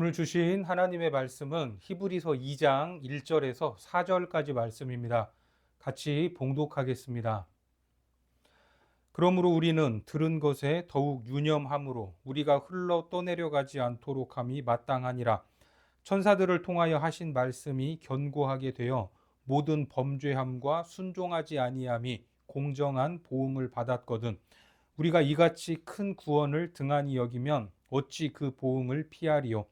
오늘 주신 하나님의 말씀은 히브리서 2장 1절에서 4절까지 말씀입니다. 같이 봉독하겠습니다. 그러므로 우리는 들은 것에 더욱 유념함으로 우리가 흘러 떠내려가지 않도록 함이 마땅하니라. 천사들을 통하여 하신 말씀이 견고하게 되어 모든 범죄함과 순종하지 아니함이 공정한 보응을 받았거든. 우리가 이같이 큰 구원을 등한히 여기면 어찌 그 보응을 피하리요?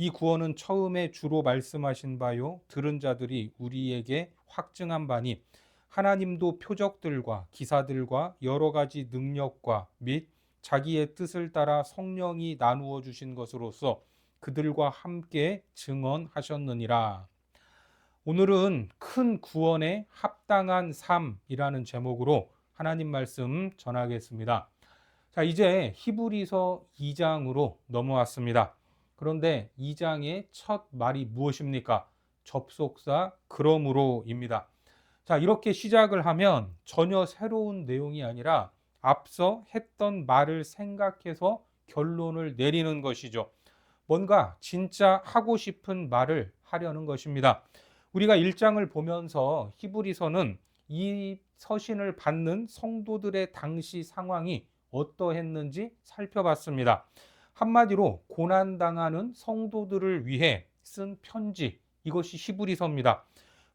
이 구원은 처음에 주로 말씀하신 바요 들은 자들이 우리에게 확증한 바니 하나님도 표적들과 기사들과 여러 가지 능력과 및 자기의 뜻을 따라 성령이 나누어 주신 것으로서 그들과 함께 증언하셨느니라. 오늘은 큰 구원에 합당한 삶이라는 제목으로 하나님 말씀 전하겠습니다. 자, 이제 히브리서 2장으로 넘어왔습니다. 그런데 2장의 첫 말이 무엇입니까? 접속사 그러므로입니다. 자, 이렇게 시작을 하면 전혀 새로운 내용이 아니라 앞서 했던 말을 생각해서 결론을 내리는 것이죠. 뭔가 진짜 하고 싶은 말을 하려는 것입니다. 우리가 1장을 보면서 히브리서는 이 서신을 받는 성도들의 당시 상황이 어떠했는지 살펴봤습니다. 한마디로 고난당하는 성도들을 위해 쓴 편지, 이것이 히브리서입니다.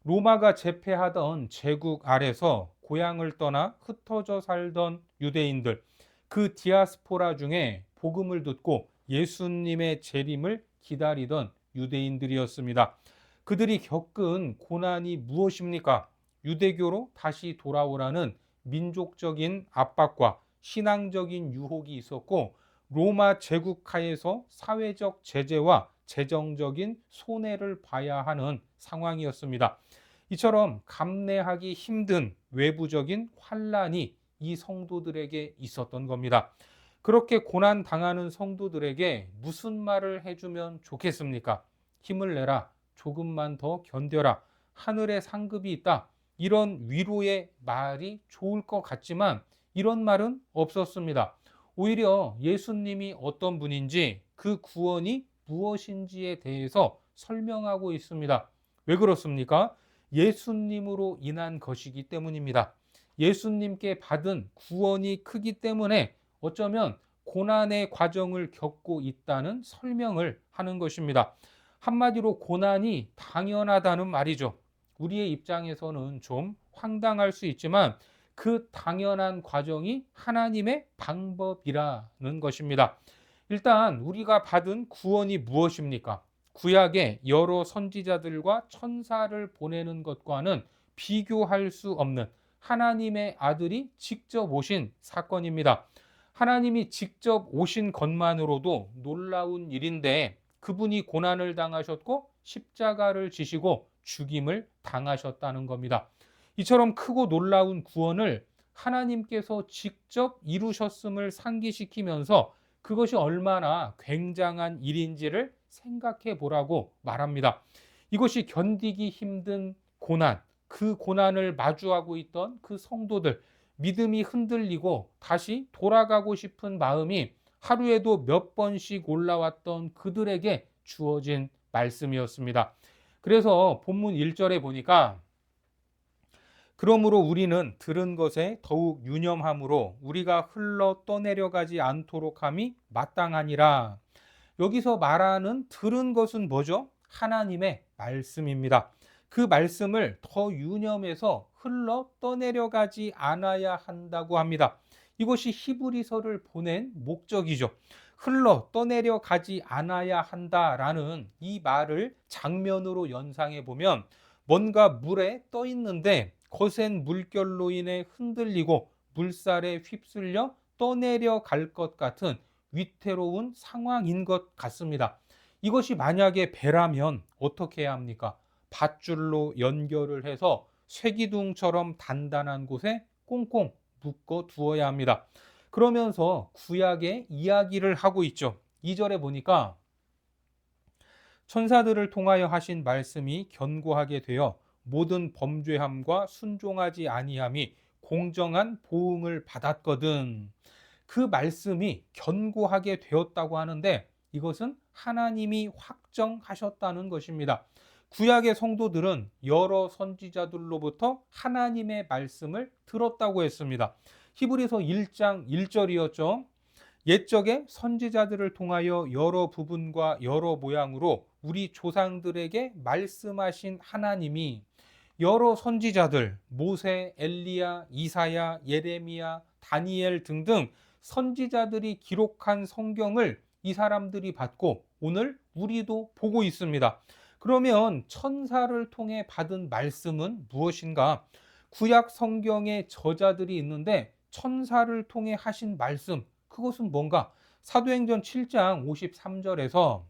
로마가 제패하던 제국 아래서 고향을 떠나 흩어져 살던 유대인들, 그 디아스포라 중에 복음을 듣고 예수님의 재림을 기다리던 유대인들이었습니다. 그들이 겪은 고난이 무엇입니까? 유대교로 다시 돌아오라는 민족적인 압박과 신앙적인 유혹이 있었고 로마 제국하에서 사회적 제재와 재정적인 손해를 봐야 하는 상황이었습니다. 이처럼 감내하기 힘든 외부적인 환란이 이 성도들에게 있었던 겁니다. 그렇게 고난 당하는 성도들에게 무슨 말을 해주면 좋겠습니까? 힘을 내라. 조금만 더 견뎌라. 하늘에 상급이 있다. 이런 위로의 말이 좋을 것 같지만 이런 말은 없었습니다. 오히려 예수님이 어떤 분인지 그 구원이 무엇인지에 대해서 설명하고 있습니다. 왜 그렇습니까? 예수님으로 인한 것이기 때문입니다. 예수님께 받은 구원이 크기 때문에 어쩌면 고난의 과정을 겪고 있다는 설명을 하는 것입니다. 한마디로 고난이 당연하다는 말이죠. 우리의 입장에서는 좀 황당할 수 있지만 그 당연한 과정이 하나님의 방법이라는 것입니다. 일단 우리가 받은 구원이 무엇입니까? 구약의 여러 선지자들과 천사를 보내는 것과는 비교할 수 없는 하나님의 아들이 직접 오신 사건입니다. 하나님이 직접 오신 것만으로도 놀라운 일인데 그분이 고난을 당하셨고 십자가를 지시고 죽임을 당하셨다는 겁니다. 이처럼 크고 놀라운 구원을 하나님께서 직접 이루셨음을 상기시키면서 그것이 얼마나 굉장한 일인지를 생각해 보라고 말합니다. 이것이 견디기 힘든 고난, 그 고난을 마주하고 있던 그 성도들, 믿음이 흔들리고 다시 돌아가고 싶은 마음이 하루에도 몇 번씩 올라왔던 그들에게 주어진 말씀이었습니다. 그래서 본문 1절에 보니까 그러므로 우리는 들은 것에 더욱 유념함으로 우리가 흘러 떠내려가지 않도록 함이 마땅하니라. 여기서 말하는 들은 것은 뭐죠? 하나님의 말씀입니다. 그 말씀을 더 유념해서 흘러 떠내려가지 않아야 한다고 합니다. 이것이 히브리서를 보낸 목적이죠. 흘러 떠내려가지 않아야 한다라는 이 말을 장면으로 연상해 보면 뭔가 물에 떠 있는데 거센 물결로 인해 흔들리고 물살에 휩쓸려 떠내려 갈 것 같은 위태로운 상황인 것 같습니다. 이것이 만약에 배라면 어떻게 해야 합니까? 밧줄로 연결을 해서 쇠기둥처럼 단단한 곳에 꽁꽁 묶어 두어야 합니다. 그러면서 구약의 이야기를 하고 있죠. 2절에 보니까 천사들을 통하여 하신 말씀이 견고하게 되어 모든 범죄함과 순종하지 아니함이 공정한 보응을 받았거든. 그 말씀이 견고하게 되었다고 하는데 이것은 하나님이 확정하셨다는 것입니다. 구약의 성도들은 여러 선지자들로부터 하나님의 말씀을 들었다고 했습니다. 히브리서 1장 1절이었죠. 옛적에 선지자들을 통하여 여러 부분과 여러 모양으로 우리 조상들에게 말씀하신 하나님이 여러 선지자들 모세, 엘리야, 이사야, 예레미야, 다니엘 등등 선지자들이 기록한 성경을 이 사람들이 받고 오늘 우리도 보고 있습니다. 그러면 천사를 통해 받은 말씀은 무엇인가? 구약 성경의 저자들이 있는데 천사를 통해 하신 말씀 그것은 뭔가? 사도행전 7장 53절에서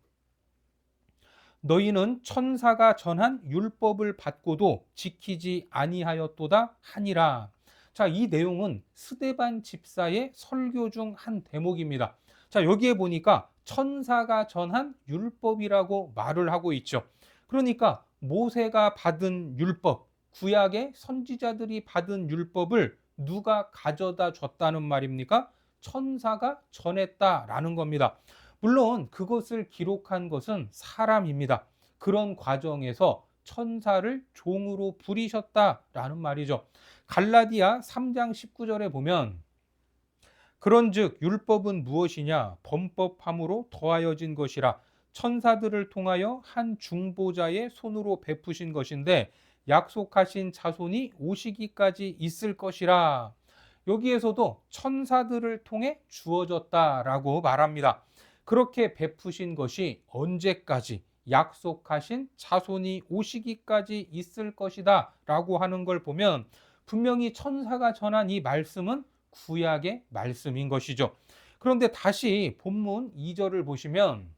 너희는 천사가 전한 율법을 받고도 지키지 아니하였도다 하니라. 자, 이 내용은 스데반 집사의 설교 중 한 대목입니다. 자, 여기에 보니까 천사가 전한 율법이라고 말을 하고 있죠. 그러니까 모세가 받은 율법, 구약의 선지자들이 받은 율법을 누가 가져다 줬다는 말입니까? 천사가 전했다라는 겁니다. 물론 그것을 기록한 것은 사람입니다. 그런 과정에서 천사를 종으로 부리셨다라는 말이죠. 갈라디아 3장 19절에 보면 그런즉 율법은 무엇이냐 범법함으로 더하여진 것이라 천사들을 통하여 한 중보자의 손으로 베푸신 것인데 약속하신 자손이 오시기까지 있을 것이라 여기에서도 천사들을 통해 주어졌다라고 말합니다. 그렇게 베푸신 것이 언제까지 약속하신 자손이 오시기까지 있을 것이다 라고 하는 걸 보면 분명히 천사가 전한 이 말씀은 구약의 말씀인 것이죠. 그런데 다시 본문 2절을 보시면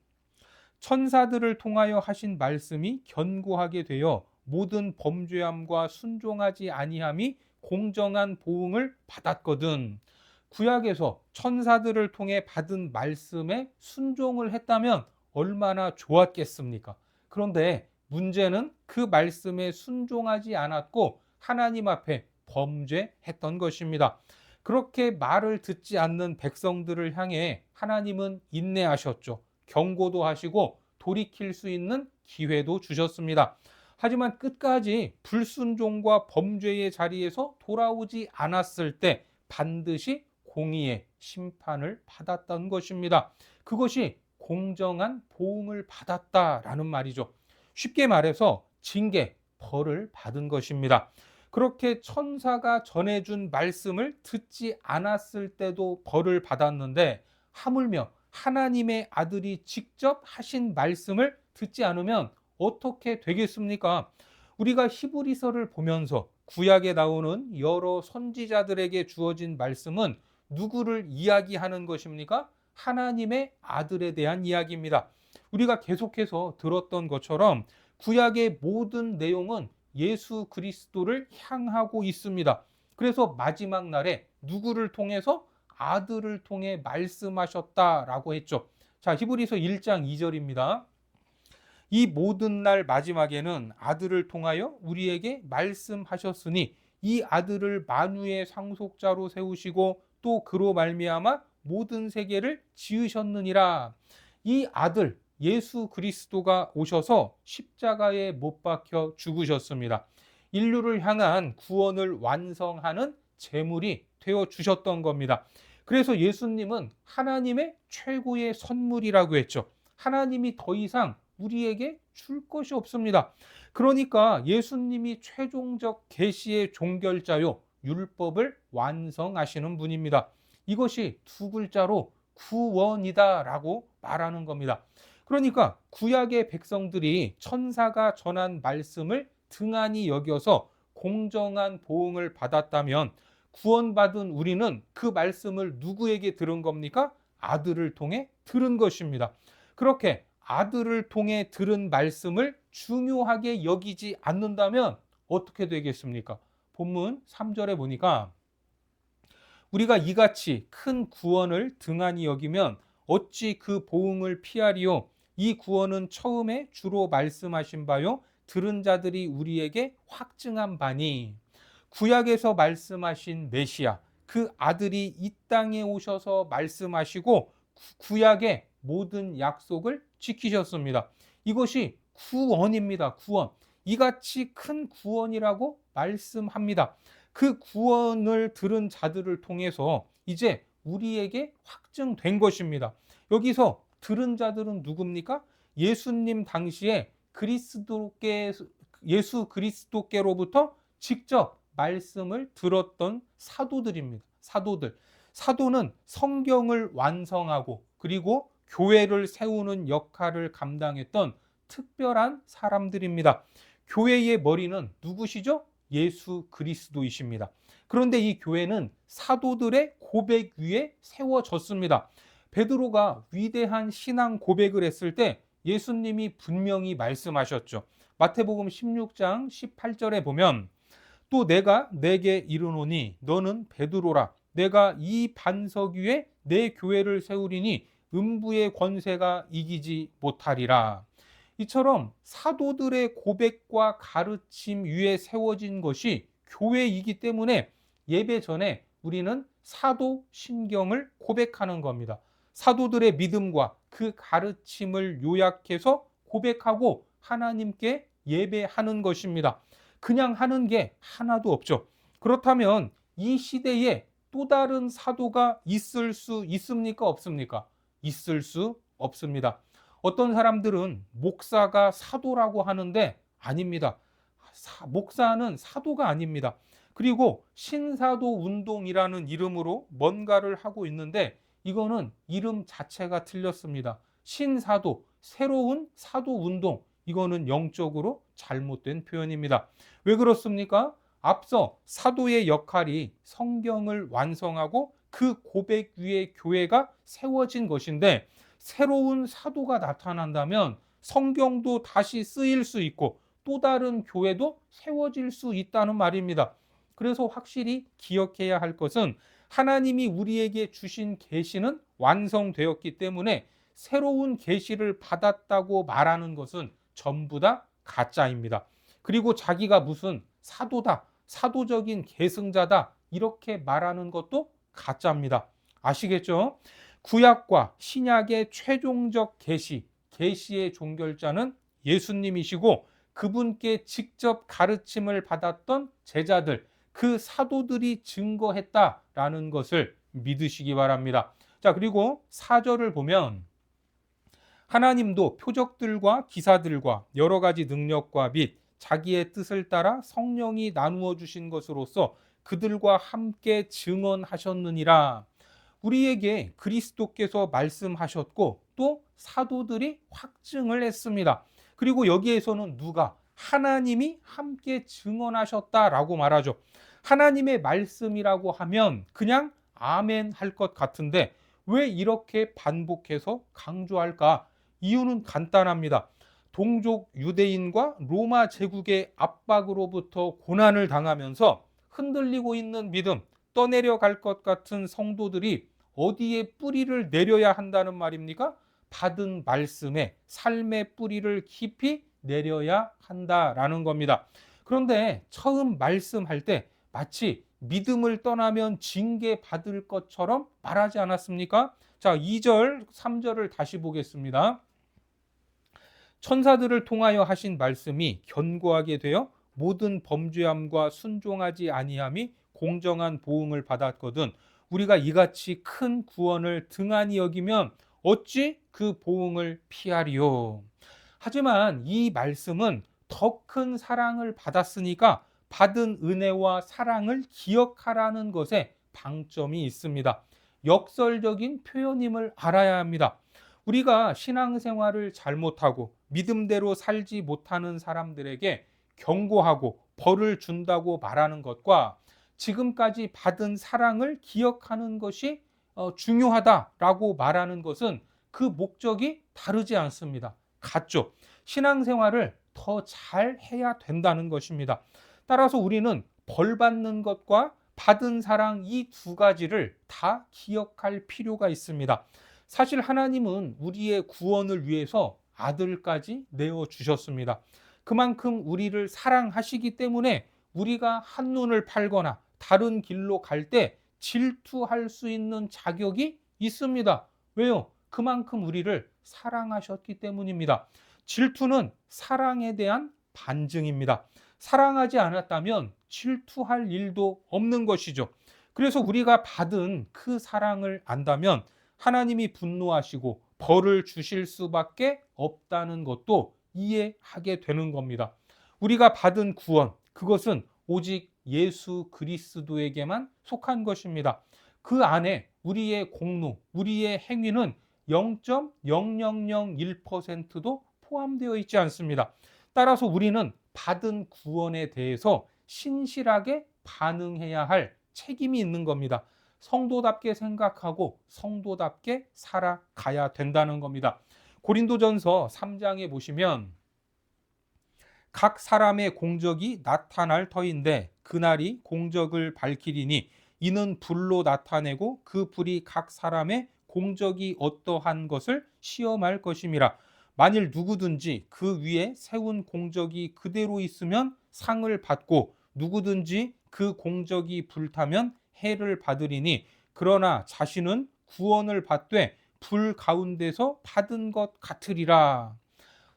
천사들을 통하여 하신 말씀이 견고하게 되어 모든 범죄함과 순종하지 아니함이 공정한 보응을 받았거든. 구약에서 천사들을 통해 받은 말씀에 순종을 했다면 얼마나 좋았겠습니까? 그런데 문제는 그 말씀에 순종하지 않았고 하나님 앞에 범죄했던 것입니다. 그렇게 말을 듣지 않는 백성들을 향해 하나님은 인내하셨죠. 경고도 하시고 돌이킬 수 있는 기회도 주셨습니다. 하지만 끝까지 불순종과 범죄의 자리에서 돌아오지 않았을 때 반드시 공의의 심판을 받았던 것입니다. 그것이 공정한 보응을 받았다라는 말이죠. 쉽게 말해서 징계, 벌을 받은 것입니다. 그렇게 천사가 전해준 말씀을 듣지 않았을 때도 벌을 받았는데 하물며 하나님의 아들이 직접 하신 말씀을 듣지 않으면 어떻게 되겠습니까? 우리가 히브리서를 보면서 구약에 나오는 여러 선지자들에게 주어진 말씀은 누구를 이야기하는 것입니까? 하나님의 아들에 대한 이야기입니다. 우리가 계속해서 들었던 것처럼 구약의 모든 내용은 예수 그리스도를 향하고 있습니다. 그래서 마지막 날에 누구를 통해서 아들을 통해 말씀하셨다라고 했죠. 자, 히브리서 1장 2절입니다. 이 모든 날 마지막에는 아들을 통하여 우리에게 말씀하셨으니 이 아들을 만유의 상속자로 세우시고 또 그로 말미암아 모든 세계를 지으셨느니라. 이 아들 예수 그리스도가 오셔서 십자가에 못 박혀 죽으셨습니다. 인류를 향한 구원을 완성하는 제물이 되어 주셨던 겁니다. 그래서 예수님은 하나님의 최고의 선물이라고 했죠. 하나님이 더 이상 우리에게 줄 것이 없습니다. 그러니까 예수님이 최종적 계시의 종결자요 율법을 완성하시는 분입니다. 이것이 두 글자로 구원이다라고 말하는 겁니다. 그러니까 구약의 백성들이 천사가 전한 말씀을 등한히 여겨서 공정한 보응을 받았다면 구원받은 우리는 그 말씀을 누구에게 들은 겁니까? 아들을 통해 들은 것입니다. 그렇게 아들을 통해 들은 말씀을 중요하게 여기지 않는다면 어떻게 되겠습니까? 본문 3절에 보니까 우리가 이같이 큰 구원을 등한히 여기면 어찌 그 보응을 피하리요? 이 구원은 처음에 주로 말씀하신 바요. 들은 자들이 우리에게 확증한 바니 구약에서 말씀하신 메시아 그 아들이 이 땅에 오셔서 말씀하시고 구약의 모든 약속을 지키셨습니다. 이것이 구원입니다. 구원. 이같이 큰 구원이라고 말씀합니다. 그 구원을 들은 자들을 통해서 이제 우리에게 확증된 것입니다. 여기서 들은 자들은 누굽니까? 예수님 당시에 그리스도께 예수 그리스도께로부터 직접 말씀을 들었던 사도들입니다. 사도들. 사도는 성경을 완성하고 그리고 교회를 세우는 역할을 감당했던 특별한 사람들입니다. 교회의 머리는 누구시죠? 예수 그리스도이십니다. 그런데 이 교회는 사도들의 고백 위에 세워졌습니다. 베드로가 위대한 신앙 고백을 했을 때 예수님이 분명히 말씀하셨죠. 마태복음 16장 18절에 보면 또 내가 내게 이르노니 너는 베드로라 내가 이 반석 위에 내 교회를 세우리니 음부의 권세가 이기지 못하리라. 이처럼 사도들의 고백과 가르침 위에 세워진 것이 교회이기 때문에 예배 전에 우리는 사도 신경을 고백하는 겁니다. 사도들의 믿음과 그 가르침을 요약해서 고백하고 하나님께 예배하는 것입니다. 그냥 하는 게 하나도 없죠. 그렇다면 이 시대에 또 다른 사도가 있을 수 있습니까? 없습니까? 있을 수 없습니다. 어떤 사람들은 목사가 사도라고 하는데 아닙니다. 사, 목사는 사도가 아닙니다. 그리고 신사도 운동이라는 이름으로 뭔가를 하고 있는데 이거는 이름 자체가 틀렸습니다. 신사도, 새로운 사도 운동, 이거는 영적으로 잘못된 표현입니다. 왜 그렇습니까? 앞서 사도의 역할이 성경을 완성하고 그 고백 위에 교회가 세워진 것인데 새로운 사도가 나타난다면 성경도 다시 쓰일 수 있고 또 다른 교회도 세워질 수 있다는 말입니다. 그래서 확실히 기억해야 할 것은 하나님이 우리에게 주신 계시는 완성되었기 때문에 새로운 계시를 받았다고 말하는 것은 전부 다 가짜입니다. 그리고 자기가 무슨 사도다, 사도적인 계승자다 이렇게 말하는 것도 가짜입니다. 아시겠죠? 구약과 신약의 최종적 계시, 계시의 종결자는 예수님이시고 그분께 직접 가르침을 받았던 제자들, 그 사도들이 증거했다라는 것을 믿으시기 바랍니다. 자, 그리고 사절을 보면 하나님도 표적들과 기사들과 여러 가지 능력과 및 자기의 뜻을 따라 성령이 나누어 주신 것으로서 그들과 함께 증언하셨느니라. 우리에게 그리스도께서 말씀하셨고 또 사도들이 확증을 했습니다. 그리고 여기에서는 누가 하나님이 함께 증언하셨다라고 말하죠. 하나님의 말씀이라고 하면 그냥 아멘 할 것 같은데 왜 이렇게 반복해서 강조할까? 이유는 간단합니다. 동족 유대인과 로마 제국의 압박으로부터 고난을 당하면서 흔들리고 있는 믿음, 떠내려갈 것 같은 성도들이 어디에 뿌리를 내려야 한다는 말입니까? 받은 말씀에 삶의 뿌리를 깊이 내려야 한다라는 겁니다. 그런데 처음 말씀할 때 마치 믿음을 떠나면 징계 받을 것처럼 말하지 않았습니까? 자, 2절, 3절을 다시 보겠습니다. 천사들을 통하여 하신 말씀이 견고하게 되어 모든 범죄함과 순종하지 아니함이 공정한 보응을 받았거든 우리가 이같이 큰 구원을 등한히 여기면 어찌 그 보응을 피하리요 하지만 이 말씀은 더 큰 사랑을 받았으니까 받은 은혜와 사랑을 기억하라는 것에 방점이 있습니다. 역설적인 표현임을 알아야 합니다. 우리가 신앙생활을 잘못하고 믿음대로 살지 못하는 사람들에게 경고하고 벌을 준다고 말하는 것과 지금까지 받은 사랑을 기억하는 것이 어, 중요하다라고 말하는 것은 그 목적이 다르지 않습니다. 같죠. 신앙생활을 더 잘 해야 된다는 것입니다. 따라서 우리는 벌 받는 것과 받은 사랑 이 두 가지를 다 기억할 필요가 있습니다. 사실 하나님은 우리의 구원을 위해서 아들까지 내어 주셨습니다. 그만큼 우리를 사랑하시기 때문에 우리가 한눈을 팔거나 다른 길로 갈 때 질투할 수 있는 자격이 있습니다. 왜요? 그만큼 우리를 사랑하셨기 때문입니다. 질투는 사랑에 대한 반증입니다. 사랑하지 않았다면 질투할 일도 없는 것이죠. 그래서 우리가 받은 그 사랑을 안다면 하나님이 분노하시고 벌을 주실 수밖에 없다는 것도 이해하게 되는 겁니다. 우리가 받은 구원, 그것은 오직 예수 그리스도에게만 속한 것입니다. 그 안에 우리의 공로, 우리의 행위는 0.0001%도 포함되어 있지 않습니다. 따라서 우리는 받은 구원에 대해서 신실하게 반응해야 할 책임이 있는 겁니다. 성도답게 생각하고 성도답게 살아가야 된다는 겁니다. 고린도전서 3장에 보시면 각 사람의 공적이 나타날 터인데 그날이 공적을 밝히리니 이는 불로 나타내고 그 불이 각 사람의 공적이 어떠한 것을 시험할 것임이라 만일 누구든지 그 위에 세운 공적이 그대로 있으면 상을 받고 누구든지 그 공적이 불타면 해를 받으리니 그러나 자신은 구원을 받되 불 가운데서 받은 것 같으리라.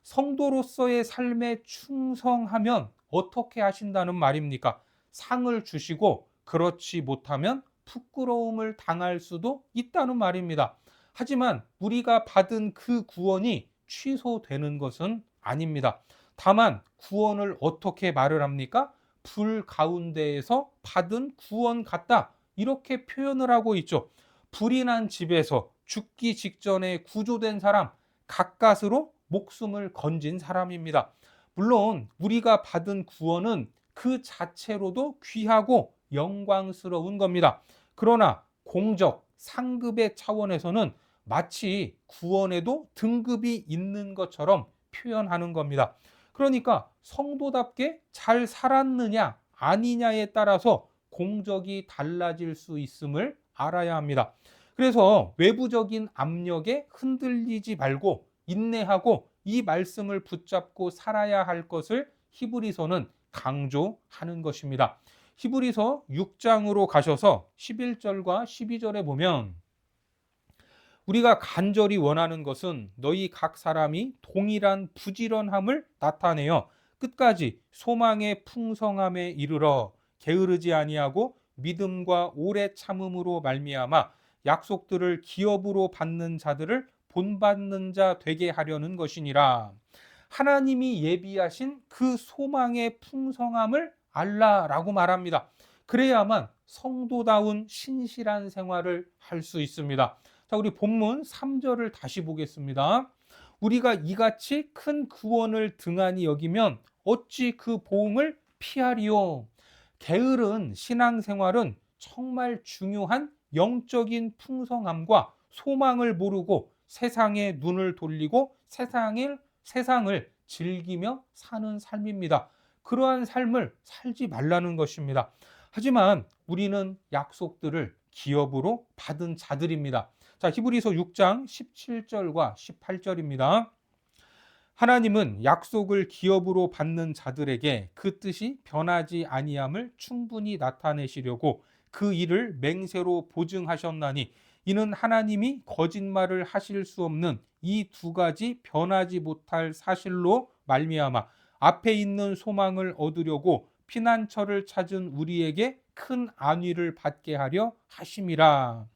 성도로서의 삶에 충성하면 어떻게 하신다는 말입니까? 상을 주시고 그렇지 못하면 부끄러움을 당할 수도 있다는 말입니다. 하지만 우리가 받은 그 구원이 취소되는 것은 아닙니다. 다만 구원을 어떻게 말을 합니까? 불 가운데에서 받은 구원 같다. 이렇게 표현을 하고 있죠. 불이 난 집에서 죽기 직전에 구조된 사람, 가까스로 목숨을 건진 사람입니다. 물론 우리가 받은 구원은 그 자체로도 귀하고 영광스러운 겁니다. 그러나 공적, 상급의 차원에서는 마치 구원에도 등급이 있는 것처럼 표현하는 겁니다. 그러니까 성도답게 잘 살았느냐 아니냐에 따라서 공적이 달라질 수 있음을 알아야 합니다. 그래서 외부적인 압력에 흔들리지 말고 인내하고 이 말씀을 붙잡고 살아야 할 것을 히브리서는 강조하는 것입니다. 히브리서 6장으로 가셔서 11절과 12절에 보면 우리가 간절히 원하는 것은 너희 각 사람이 동일한 부지런함을 나타내어 끝까지 소망의 풍성함에 이르러 게으르지 아니하고 믿음과 오래 참음으로 말미암아 약속들을 기업으로 받는 자들을 본받는 자 되게 하려는 것이니라. 하나님이 예비하신 그 소망의 풍성함을 알라라고 말합니다. 그래야만 성도다운 신실한 생활을 할 수 있습니다. 자, 우리 본문 3절을 다시 보겠습니다. 우리가 이같이 큰 구원을 등한히 여기면 어찌 그 보응을 피하리요? 게으른 신앙생활은 정말 중요한 영적인 풍성함과 소망을 모르고 세상에 눈을 돌리고 세상을 세상을 즐기며 사는 삶입니다. 그러한 삶을 살지 말라는 것입니다. 하지만 우리는 약속들을 기업으로 받은 자들입니다. 자, 히브리서 6장 17절과 18절입니다. 하나님은 약속을 기업으로 받는 자들에게 그 뜻이 변하지 아니함을 충분히 나타내시려고 그 일을 맹세로 보증하셨나니 이는 하나님이 거짓말을 하실 수 없는 이 두 가지 변하지 못할 사실로 말미암아 앞에 있는 소망을 얻으려고 피난처를 찾은 우리에게 큰 안위를 받게 하려 하심이라.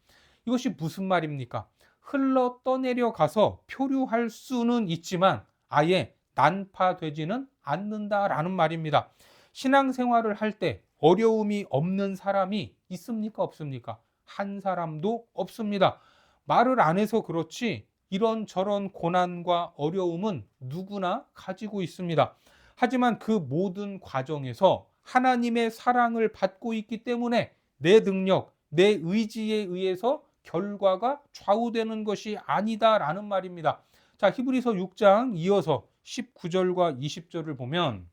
이것이 무슨 말입니까? 흘러 떠내려 가서 표류할 수는 있지만 아예 난파되지는 않는다라는 말입니다. 신앙생활을 할 때 어려움이 없는 사람이 있습니까? 없습니까? 한 사람도 없습니다. 말을 안 해서 그렇지 이런저런 고난과 어려움은 누구나 가지고 있습니다. 하지만 그 모든 과정에서 하나님의 사랑을 받고 있기 때문에 내 능력, 내 의지에 의해서 결과가 좌우되는 것이 아니다라는 말입니다. 자, 히브리서 6장 이어서 19절과 20절을 보면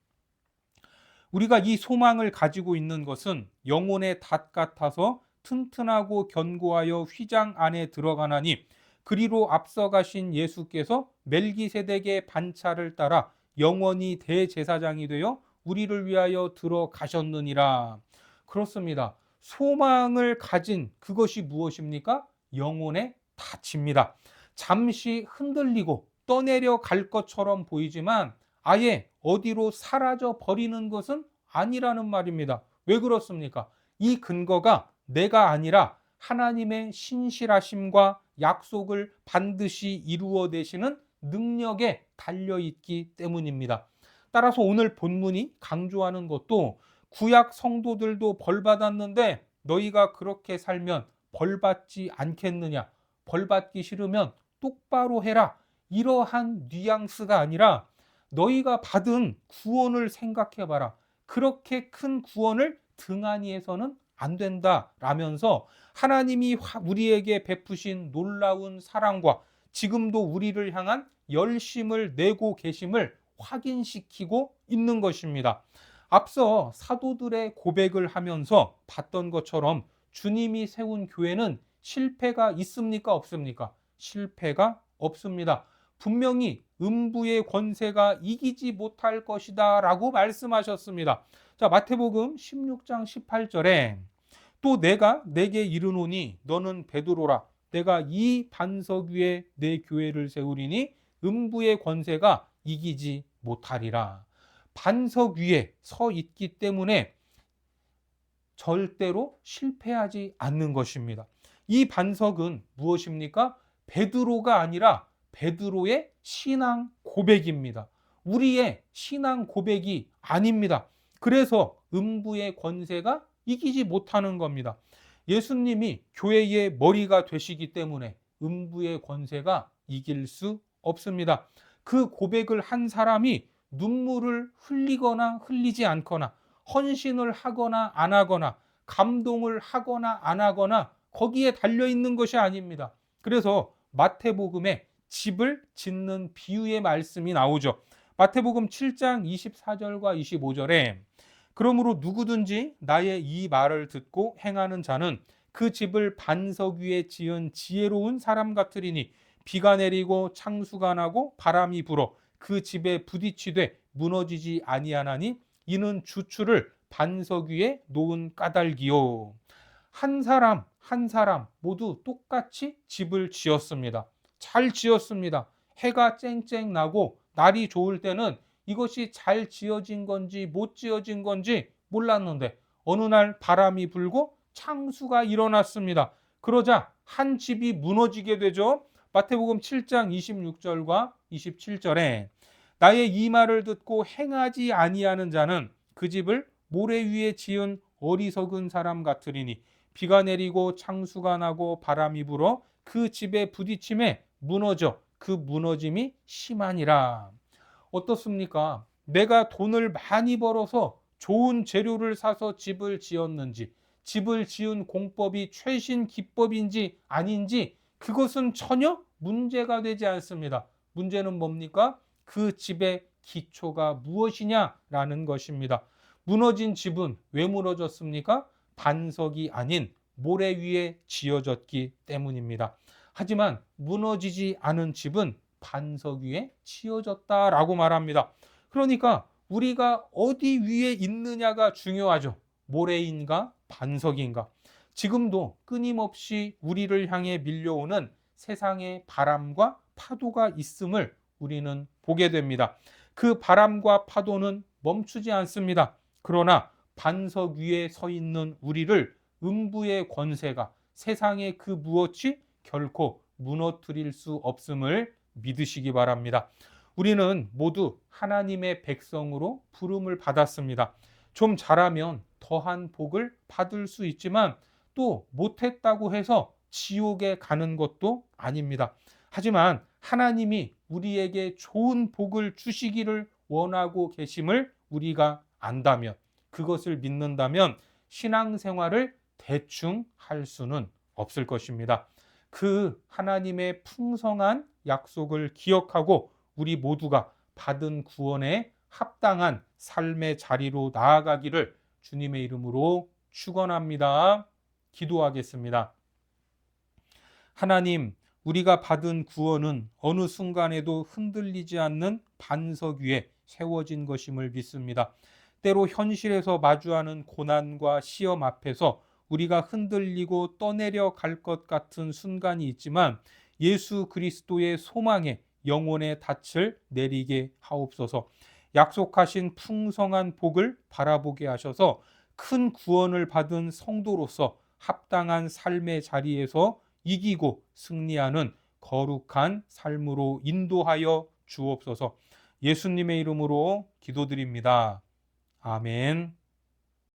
우리가 이 소망을 가지고 있는 것은 영혼의 닷 같아서 튼튼하고 견고하여 휘장 안에 들어가나니 그리로 앞서가신 예수께서 멜기세덱의 반차를 따라 영원히 대제사장이 되어 우리를 위하여 들어가셨느니라. 그렇습니다. 소망을 가진 그것이 무엇입니까? 영혼의 닫입니다. 잠시 흔들리고 떠내려 갈 것처럼 보이지만 아예 어디로 사라져 버리는 것은 아니라는 말입니다. 왜 그렇습니까? 이 근거가 내가 아니라 하나님의 신실하심과 약속을 반드시 이루어 내시는 능력에 달려 있기 때문입니다. 따라서 오늘 본문이 강조하는 것도 구약 성도들도 벌 받았는데 너희가 그렇게 살면 벌 받지 않겠느냐? 벌 받기 싫으면 똑바로 해라. 이러한 뉘앙스가 아니라 너희가 받은 구원을 생각해 봐라. 그렇게 큰 구원을 등한히해서는 안 된다 라면서 하나님이 우리에게 베푸신 놀라운 사랑과 지금도 우리를 향한 열심을 내고 계심을 확인시키고 있는 것입니다. 앞서 사도들의 고백을 하면서 봤던 것처럼 주님이 세운 교회는 실패가 있습니까? 없습니까? 실패가 없습니다. 분명히 음부의 권세가 이기지 못할 것이다 라고 말씀하셨습니다. 자, 마태복음 16장 18절에 또 내가 내게 이르노니 너는 베드로라 내가 이 반석 위에 내 교회를 세우리니 음부의 권세가 이기지 못하리라. 반석 위에 서 있기 때문에 절대로 실패하지 않는 것입니다. 이 반석은 무엇입니까? 베드로가 아니라 베드로의 신앙 고백입니다. 우리의 신앙 고백이 아닙니다. 그래서 음부의 권세가 이기지 못하는 겁니다. 예수님이 교회의 머리가 되시기 때문에 음부의 권세가 이길 수 없습니다. 그 고백을 한 사람이 눈물을 흘리거나 흘리지 않거나 헌신을 하거나 안 하거나 감동을 하거나 안 하거나 거기에 달려 있는 것이 아닙니다. 그래서 마태복음에 집을 짓는 비유의 말씀이 나오죠. 마태복음 7장 24절과 25절에 그러므로 누구든지 나의 이 말을 듣고 행하는 자는 그 집을 반석 위에 지은 지혜로운 사람 같으리니 비가 내리고 창수가 나고 바람이 불어 그 집에 부딪히되 무너지지 아니하나니 이는 주추를 반석 위에 놓은 까닭이요. 한 사람 한 사람 모두 똑같이 집을 지었습니다. 잘 지었습니다. 해가 쨍쨍 나고 날이 좋을 때는 이것이 잘 지어진 건지 못 지어진 건지 몰랐는데 어느 날 바람이 불고 창수가 일어났습니다. 그러자 한 집이 무너지게 되죠. 마태복음 7장 26절과 27절에 나의 이 말을 듣고 행하지 아니하는 자는 그 집을 모래 위에 지은 어리석은 사람 같으리니 비가 내리고 창수가 나고 바람이 불어 그 집에 부딪힘에 무너져 그 무너짐이 심하니라. 어떻습니까? 내가 돈을 많이 벌어서 좋은 재료를 사서 집을 지었는지, 집을 지은 공법이 최신 기법인지 아닌지 그것은 전혀 문제가 되지 않습니다. 문제는 뭡니까? 그 집의 기초가 무엇이냐라는 것입니다. 무너진 집은 왜 무너졌습니까? 반석이 아닌 모래 위에 지어졌기 때문입니다. 하지만 무너지지 않은 집은 반석 위에 지어졌다라고 말합니다. 그러니까 우리가 어디 위에 있느냐가 중요하죠. 모래인가 반석인가. 지금도 끊임없이 우리를 향해 밀려오는 세상의 바람과 파도가 있음을 우리는 보게 됩니다. 그 바람과 파도는 멈추지 않습니다. 그러나 반석 위에 서 있는 우리를 음부의 권세가 세상의 그 무엇이 결코 무너뜨릴 수 없음을 믿으시기 바랍니다. 우리는 모두 하나님의 백성으로 부름을 받았습니다. 좀 잘하면 더한 복을 받을 수 있지만 또 못했다고 해서 지옥에 가는 것도 아닙니다. 하지만 하나님이 우리에게 좋은 복을 주시기를 원하고 계심을 우리가 안다면 그것을 믿는다면 신앙생활을 대충 할 수는 없을 것입니다. 그 하나님의 풍성한 약속을 기억하고 우리 모두가 받은 구원에 합당한 삶의 자리로 나아가기를 주님의 이름으로 축원합니다. 기도하겠습니다. 하나님, 우리가 받은 구원은 어느 순간에도 흔들리지 않는 반석 위에 세워진 것임을 믿습니다. 때로 현실에서 마주하는 고난과 시험 앞에서 우리가 흔들리고 떠내려 갈 것 같은 순간이 있지만 예수 그리스도의 소망에 영혼의 닻을 내리게 하옵소서. 약속하신 풍성한 복을 바라보게 하셔서 큰 구원을 받은 성도로서 합당한 삶의 자리에서 이기고 승리하는 거룩한 삶으로 인도하여 주옵소서. 예수님의 이름으로 기도드립니다. 아멘.